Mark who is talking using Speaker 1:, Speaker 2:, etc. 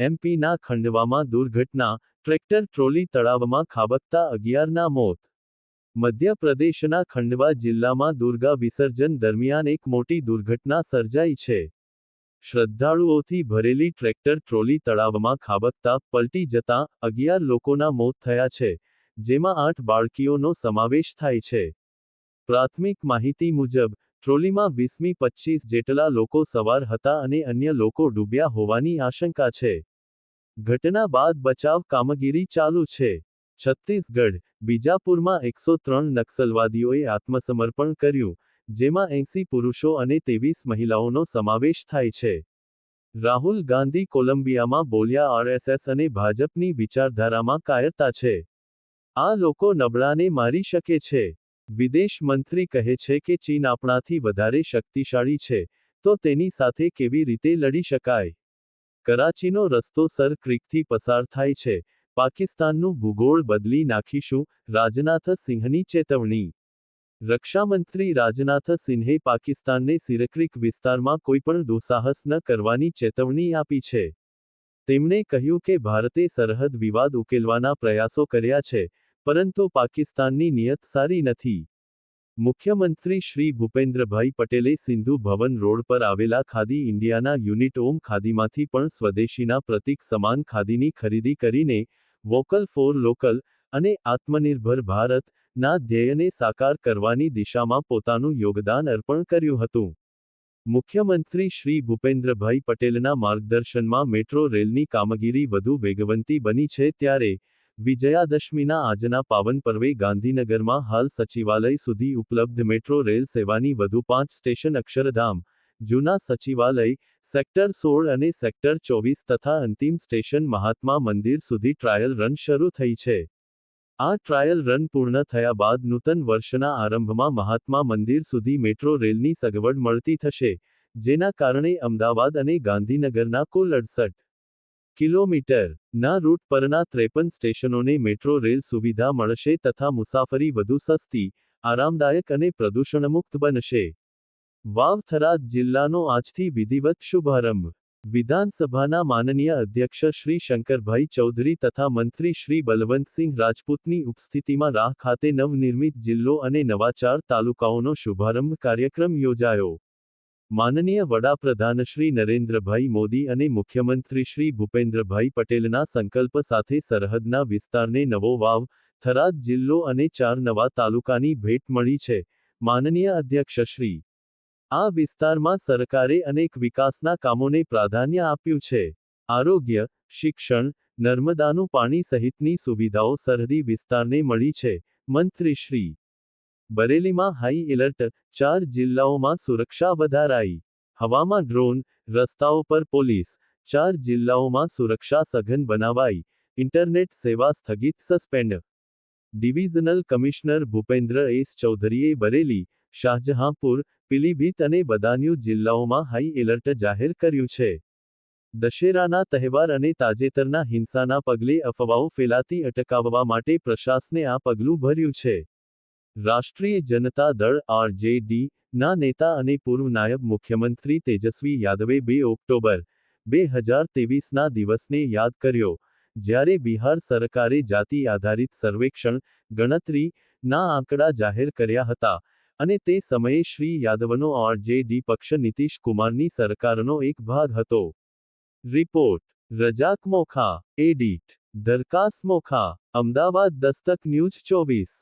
Speaker 1: એમપીના ખંડવામાં દુર્ઘટના, tractor trolley તળાવમાં ખાબકતા અગિયારના મોત. મધ્યપ્રદેશના ખંડવા જિલ્લામાં દુર્ગા વિસર્જન દરમિયાન એક મોટી દુર્ઘટના સર્જાઈ છે. શ્રદ્ધાળુઓથી ભરેલી ટ્રેક્ટર ટ્રોલી તળાવમાં ખાબકતા પલટી જતાં અગિયાર લોકોના મોત થયા છે, જેમાં આઠ બાળકીઓનો સમાવેશ થાય છે. પ્રાથમિક માહિતી મુજબ ટ્રોલીમાં વીસમી, પચ્ચીસ જેટલા લોકો સવાર હતા અને અન્ય લોકો ડૂબ્યા હોવાની આશંકા છે. ઘટના બાદ બચાવ કામગીરી ચાલુ છે. છત્તીસગઢ, બીજાપુરમાં એકસો ત્રણ નક્સલવાદીઓએ આત્મસમર્પણ કર્યું, જેમાં એંસી પુરુષો અને ત્રેવીસ મહિલાઓનો સમાવેશ થાય છે. રાહુલ ગાંધી કોલંબિયામાં બોલ્યા, આરએસએસ અને ભાજપની વિચારધારામાં કાયરતા છે. આ લોકો નબળાને મારી શકે છે. વિદેશ મંત્રી કહે છે કે ચીન આપણાથી વધારે શક્તિશાળી છે, તો તેની સાથે કેવી રીતે લડી શકાય? કરાચીનો રસ્તો સર ક્રિકથી પસાર થાય છે, પાકિસ્તાનનું ભૂગોળ બદલી નાખીશું, રાજનાથ સિંહની ચેતવણી. રક્ષામંત્રી રાજનાથ સિંહે પાકિસ્તાનને સિરક્રિક વિસ્તારમાં કોઈપણ દુસાહસ ન કરવાની ચેતવણી આપી છે. તેમણે કહ્યું કે ભારતે સરહદ વિવાદ ઉકેલવાના પ્રયાસો કર્યા છે પરંતુ પાકિસ્તાનની નિયત સારી નથી. મુખ્યમંત્રી શ્રી ભૂપેન્દ્રભાઈ પટેલે સિંધુ ભવન રોડ પર આવેલા ખાદી ઇન્ડિયાના યુનિટ ઓમ ખાદીમાંથી પણ સ્વદેશીના પ્રતીક સમાન ખાદીની ખરીદી કરીને વોકલ ફોર લોકલ અને આત્મનિર્ભર ભારત ના ધ્યેયને સાકાર કરવાની દિશામાં પોતાનું યોગદાન અર્પણ કર્યું હતું. મુખ્યમંત્રી શ્રી ભૂપેન્દ્રભાઈ પટેલના માર્ગદર્શનમાં મેટ્રો રેલની કામગીરી વધુ વેગવંતી બની છે ત્યારે વિજયાદશમીના આજના પાવન પર્વે ગાંધીનગરમાં હાલ સચિવાલય સુધી ઉપલબ્ધ મેટ્રો રેલ સેવાની વધુ પાંચ સ્ટેશન અક્ષરધામ, જૂના સચિવાલય, સેક્ટર સોળ અને સેક્ટર ચોવીસ તથા અંતિમ સ્ટેશન મહાત્મા મંદિર સુધી ટ્રાયલ રન શરૂ થઈ છે. આ ટ્રાયલ રન પૂર્ણ થયા બાદ નૂતન વર્ષના આરંભમાં મહાત્મા મંદિર સુધી મેટ્રો રેલની સગવડ મળતી થશે, જેના કારણે અમદાવાદ અને ગાંધીનગરના કુલ અડસઠ કિલોમીટર. ના રૂટ પરના ત્રેપન સ્ટેશનોને મેટ્રો રેલ સુવિધા મળશે તથા મુસાફરી વધુ સસ્તી, આરામદાયક અને પ્રદૂષણમુક્ત બનશે. વાવથરાદ જિલ્લાનો આજથી વિધિવત શુભારંભ. વિધાનસભાના માનનીય અધ્યક્ષ શ્રી શંકરભાઈ ચૌધરી તથા મંત્રી શ્રી બલવંતસિંહ રાજપૂતની ઉપસ્થિતિમાં રાહ ખાતે નવનિર્મિત જિલ્લો અને નવા ચાર તાલુકાઓનો શુભારંભ કાર્યક્રમ યોજાયો. માનનીય વડાપ્રધાન શ્રી નરેન્દ્રભાઈ મોદી અને મુખ્યમંત્રી શ્રી ભૂપેન્દ્રભાઈ પટેલના સંકલ્પ સાથે સરહદના વિસ્તારને નવો વાવ, થરાદ જિલ્લો અને ચાર નવા તાલુકાની ભેટ મળી છે. માનનીય અધ્યક્ષ શ્રી, આ વિસ્તારમાં સરકારે અનેક વિકાસના કામોને પ્રાધાન્ય આપ્યું છે. આરોગ્ય, શિક્ષણ, નર્મદાનું પાણી સહિતની સુવિધાઓ સરહદી વિસ્તારને મળી છે. મંત્રી શ્રી બરેલીમાં હાઈ એલર્ટ, ચાર જિલ્લાઓમાં સુરક્ષા વધારાઈ. હવામાં ડ્રોન, રસ્તાઓ પર પોલીસ, ચાર જિલ્લાઓમાં સુરક્ષા સઘન બનાવાઈ. ઇન્ટરનેટ સેવા સ્થગિત suspend. Divisional commissioner Bhupendra S ચૌધરીએ બરેલી, શાહજહાંપુર, પીલીભીત અને બદાન્યુ જિલ્લાઓમાં હાઈ એલર્ટ જાહેર કર્યું છે. દશેરાના તહેવાર અને તાજેતરના હિંસાના પગલે અફવાઓ ફેલાતી અટકાવવા માટે પ્રશાસને આ પગલું ભર્યું છે. રાષ્ટ્રીય જનતા દળ આરજેડી ના નેતા અને પૂર્વ નાયબ મુખ્યમંત્રી તેજસ્વી યાદવે બે ઓક્ટોબર બે હજાર તેવીસના દિવસને યાદ કર્યો, જ્યારે બિહાર સરકારે જાતિ આધારિત સર્વેક્ષણ ગણતરી ના આંકડા જાહેર કર્યા હતા અને તે સમયે શ્રી યાદવનો આરજેડી પક્ષ નીતિશ કુમારની સરકારનો એક ભાગ હતો. રિપોર્ટ, રજાક મોખા, એડિટ દરકાસ મોખા, અમદાવાદ દસ્તક ન્યૂઝ ચોવીસ.